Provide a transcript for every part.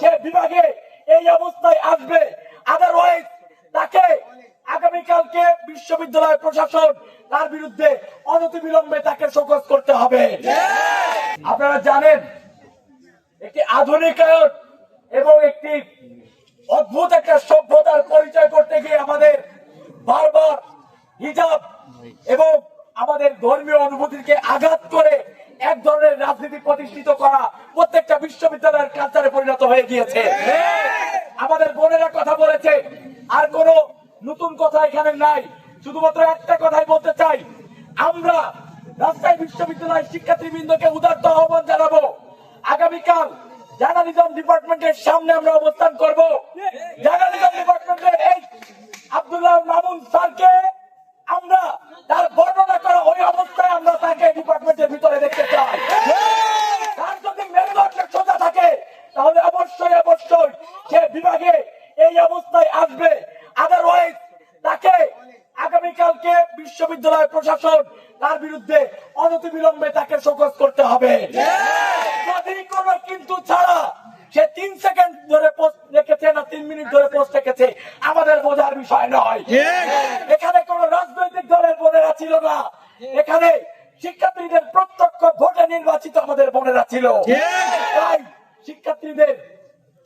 সে বিভাগে এই অবস্থায় আসবে আদারওয়াইজ তাকে আগামীকালকে বিশ্ববিদ্যালয় প্রশাসন তার বিরুদ্ধে অনতিবিলম্বে তাকে শোকজ করতে হবে। আপনারা জানেন, একটি আধুনিকায়ন এবং একটি অদ্ভুত একটা সভ্যতার পরিচয় করতে গিয়ে আমাদের বারবার হিজাব এবং আমাদের ধর্মীয় অনুভূতিকে আঘাত করে এক ধরনের রাজনীতি প্রতিষ্ঠিত করা প্রত্যেকটা বিশ্ববিদ্যালয়ের কালচারে পরিণত হয়ে গিয়েছে। আমাদের বোনেরা কথা বলেছে আর কোনো নতুন কথা এখানে নাই। শুধুমাত্র একটা কথাই বলতে চাই আমরা রাজশাহী বিশ্ববিদ্যালয়ের শিক্ষার্থীবৃন্দকে উদার্ত আহ্বান জানাব। আগামীকাল জার্নালিজম ডিপার্টমেন্টের সামনে আমরা অবস্থান করব। জার্নালিজম ডিপার্টমেন্টের এই আব্দুল্লাহ মামুন স্যারকে আমরা তার বর্ণনা করা ওই অবস্থায় আমরা তাকে ডিপার্টমেন্টের ভিতরে দেখতে চাই তার যদি মেরুদণ্ড সোজা থাকে তাহলে অবশ্যই অবশ্যই বিভাগে এই অবস্থায় আসবে। আদারওয়াইজ তাকে আগামীকালকে বিশ্ববিদ্যালয় প্রশাসন তার বিরুদ্ধে অনতিবিলম্বে তাকে শোকজ করতে হবে। যদি কোনো কিন্তু ছাড়া সে তিন সেকেন্ড ধরে পোস্ট রেখেছে না তিন মিনিট ধরে পোস্ট রেখেছে আমাদের বোঝার বিষয় নয়। এখানে কোন রাজনৈতিক দলের বোনেরা ছিল না। এখানে শিক্ষার্থীদের প্রত্যক্ষ ভোটে নির্বাচিত আমাদের বোনেরা ছিল। তাই শিক্ষার্থীদের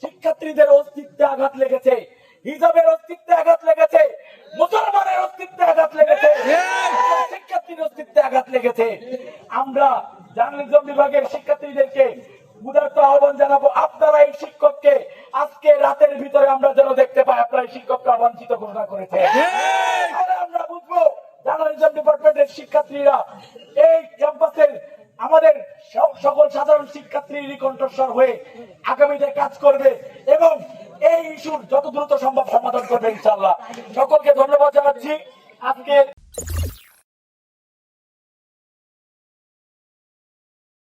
শিক্ষার্থীদের অস্তিত্বে আঘাত লেগেছে হিজাবের অস্তিত্বে আঘাত লেগেছে মুসলমানের অস্তিত্বে আঘাত লেগেছে শিক্ষার্থীর অস্তিত্বে আঘাত লেগেছে। আমরা জার্নালিজম বিভাগের শিক্ষার্থীদেরকে উদারত আহ্বান জানাব আপনারা এই শিক্ষককে আজকে রাতের ভিতরে আমরা যেন দেখতে পাই আপনারা এই শিক্ষককে অবাঞ্ছিত ঘোষণা করেছে আমরা বুঝব জার্নালিজম ডিপার্টমেন্টের শিক্ষার্থীরা এই ক্যাম্পাসের আমাদের স- সকল সাধারণ শিক্ষার্থী কণ্ঠস্বর হয়ে আগামীতে কাজ করবে এবং এই ইস্যুর যত দ্রুত সম্ভব সমাধান করবে ইনশাল্লাহ সকলকে ধন্যবাদ জানাচ্ছি। আজকে